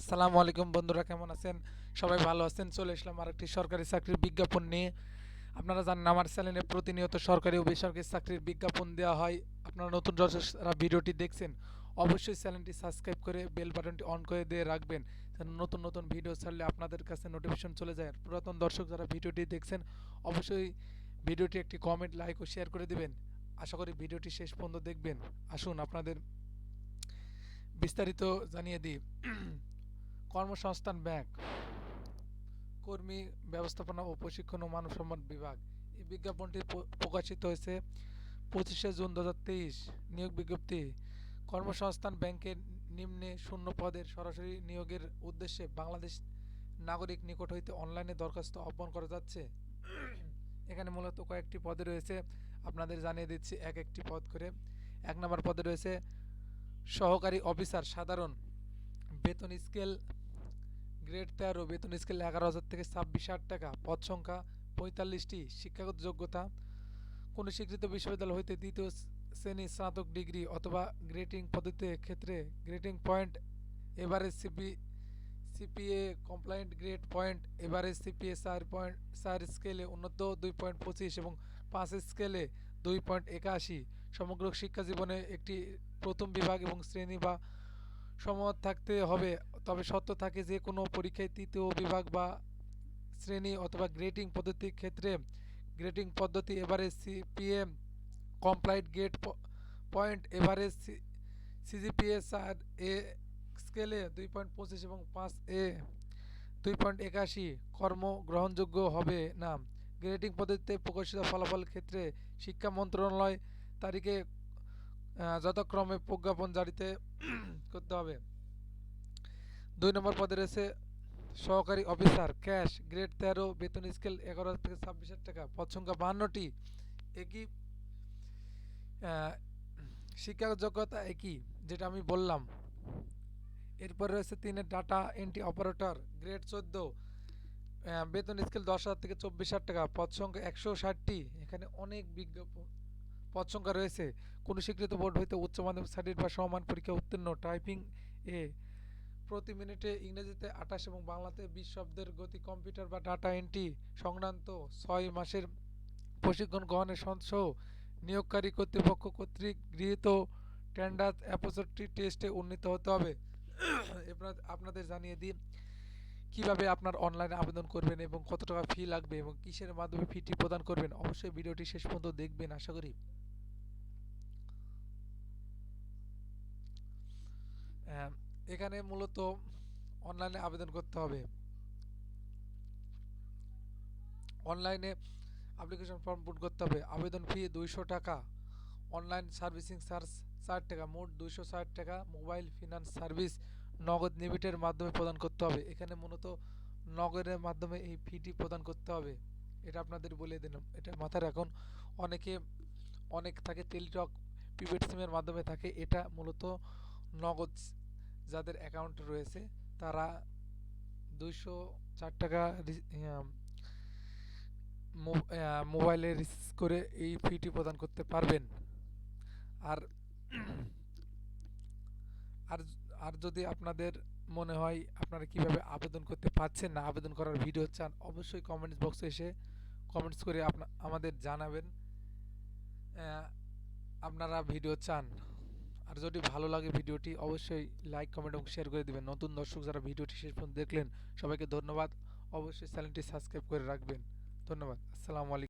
আসসালামু আলাইকুম বন্ধুরা, কেমন আছেন? সবাই ভালো আছেন? চলে এসলাম আরেকটি সরকারি চাকরির বিজ্ঞাপন নিয়ে। আপনারা জানেন আমার চ্যানেলে প্রতিনিয়ত সরকারি ও বেসরকারি চাকরির বিজ্ঞাপন দেওয়া হয়। আপনারা নতুন যারা ভিডিওটি দেখছেন, অবশ্যই চ্যানেলটি সাবস্ক্রাইব করে বেল বাটনটি অন করে দিয়ে রাখবেন। যেন নতুন নতুন ভিডিও ছাড়লে আপনাদের কাছে নোটিফিকেশন চলে যায়। পুরাতন দর্শক যারা ভিডিওটি দেখছেন, অবশ্যই ভিডিওটি একটি কমেন্ট লাইক ও শেয়ার করে দিবেন। আশা করি ভিডিওটি শেষ পর্যন্ত দেখবেন। আসুন আপনাদের বিস্তারিত জানিয়ে দিই। কর্মসংস্থান ব্যাংক, কর্মী, ব্যবস্থাপনা ও প্রশিক্ষণ ও মানব সম্পদ বিভাগ। এই বিজ্ঞাপনটি প্রকাশিত হয়েছে পঁচিশে জুন দু হাজার তেইশ। নিয়োগ বিজ্ঞপ্তি, কর্মসংস্থান ব্যাংকের নিম্নে শূন্য পদের সরাসরি নিয়োগের উদ্দেশ্যে বাংলাদেশ নাগরিক নিকট হইতে অনলাইনে দরখাস্ত আহ্বান করা যাচ্ছে। এখানে মূলত কয়েকটি পদে রয়েছে। আপনাদের জানিয়ে দিচ্ছি এক একটি পদ করে। এক নম্বর পদে রয়েছে সহকারী অফিসার, সাধারণ বেতন স্কেল গ্রেড তেরো বেতন স্কেল এগারো হাজার থেকে ছাব্বিশ হাজার টাকা। পদ সংখ্যা পঁয়তাল্লিশটি। শিক্ষাগত যোগ্যতা কোনো স্বীকৃত বিশ্ববিদ্যালয় হইতে দ্বিতীয় শ্রেণি স্নাতক ডিগ্রি অথবা গ্রেটিং পদ্ধতির ক্ষেত্রে grading point average CP, CPA compliant grade point average CPA চার পয়েন্ট, চার স্কেলে উন্নত দুই পয়েন্ট পঁচিশ এবং পাঁচ স্কেলে দুই পয়েন্ট একাশি। সমগ্র শিক্ষা জীবনে একটি প্রথম বিভাগ এবং শ্রেণি বা সমত থাকতে হবে, তবে সত্য থাকে যে কোনো পরীক্ষায় তৃতীয় বিভাগ বা শ্রেণি অথবা গ্রেডিং পদ্ধতির ক্ষেত্রে গ্রেডিং পদ্ধতি average CPM compliant grade point average CGPA চার এ স্কেলে দুই পয়েন্ট পঁচিশ এবং পাঁচ এ দুই পয়েন্ট একাশি কর্ম গ্রহণযোগ্য হবে না। গ্রেডিং পদ্ধতিতে প্রকাশিত ফলাফল ক্ষেত্রে শিক্ষা মন্ত্রণালয় তারিখে যথাক্রমে প্রজ্ঞাপন জারিতে করতে হবে। দুই নম্বর পদে রয়েছে সহকারী অফিসার, ক্যাশ গ্রেড তেরো, বেতন স্কেল এগারো থেকে ছাব্বিশ টাকা, পদ সংখ্যা বাহান্নটি। একই শিক্ষাগত যোগ্যতা একই, যেটা আমি বললাম। এরপর রয়েছে তিনের ডাটা এন্ট্রি অপারেটর, গ্রেড চোদ্দ বেতন স্কেল দশ হাজার থেকে চব্বিশ হাজার টাকা, পদ সংখ্যা একশো ষাটটি। এখানে অনেক বিজ্ঞাপন পদ সংখ্যা রয়েছে। কোনো স্বীকৃত বোর্ড হইতে উচ্চ মাধ্যমিক সার্টিফিকেট বা সমান পরীক্ষা উত্তীর্ণ। টাইপিং এ প্রতি মিনিটে ইংরেজিতে আঠাশ এবং বাংলাতে বিশ শব্দের গতি কম্পিউটার বা ডাটা এন্ট্রি সংক্রান্ত ছয় মাসের প্রশিক্ষণ গ্রহণের সহ নিয়োগকারী কর্তৃপক্ষ কর্তৃক গৃহীত টেন্ডার অ্যাপোসিটি টেস্টে উন্নীত হতে হবে। আপনাদের জানিয়ে দিই, কীভাবে আপনার অনলাইনে আবেদন করবেন এবং কত টাকা ফি লাগবে এবং কিসের মাধ্যমে ফিটি প্রদান করবেন? অবশ্যই ভিডিওটি শেষ পর্যন্ত দেখবেন, আশা করি। এখানে মূলত অনলাইনে আবেদন করতে হবে। অনলাইনে অ্যাপ্লিকেশন ফর্ম পূরণ করতে হবে। আবেদন ফি দুইশো টাকা। অনলাইন সার্ভিসিং চার্জ ষাট টাকা। মোট দুইশো ষাট টাকা মোবাইল ফিনান্স সার্ভিস নগদ নিবিটের মাধ্যমে প্রদান করতে হবে। এখানে মূলত নগদের মাধ্যমে এই ফিটি প্রদান করতে হবে। এটা আপনাদের বলে দিলাম। এটা মাথায় রাখুন, অনেকে, অনেক থাকে টেলিটক প্রিপেড সিমের মাধ্যমে থাকে। এটা মূলত নগদ যাদের অ্যাকাউন্ট রয়েছে, তারা দুইশো চার টাকা মোবাইলে রিচার্জ করে এই ফিটি প্রদান করতে পারবেন। আর আর আর যদি আপনাদের মনে হয় আপনারা কীভাবে আবেদন করতে পারছেন না আবেদন করার ভিডিও চান, অবশ্যই কমেন্টস বক্সে এসে কমেন্টস করে আপনা, আমাদের জানাবেন। আপনারা ভিডিও চান। আর যদি ভালো লাগে ভিডিওটি, অবশ্যই লাইক কমেন্ট এবং শেয়ার করে দেবেন। নতুন দর্শক যারা ভিডিওটি শেষ পর্যন্ত দেখলেন, সবাইকে ধন্যবাদ। অবশ্যই চ্যানেলটি সাবস্ক্রাইব করে রাখবেন। ধন্যবাদ। আসসালামু আলাইকুম।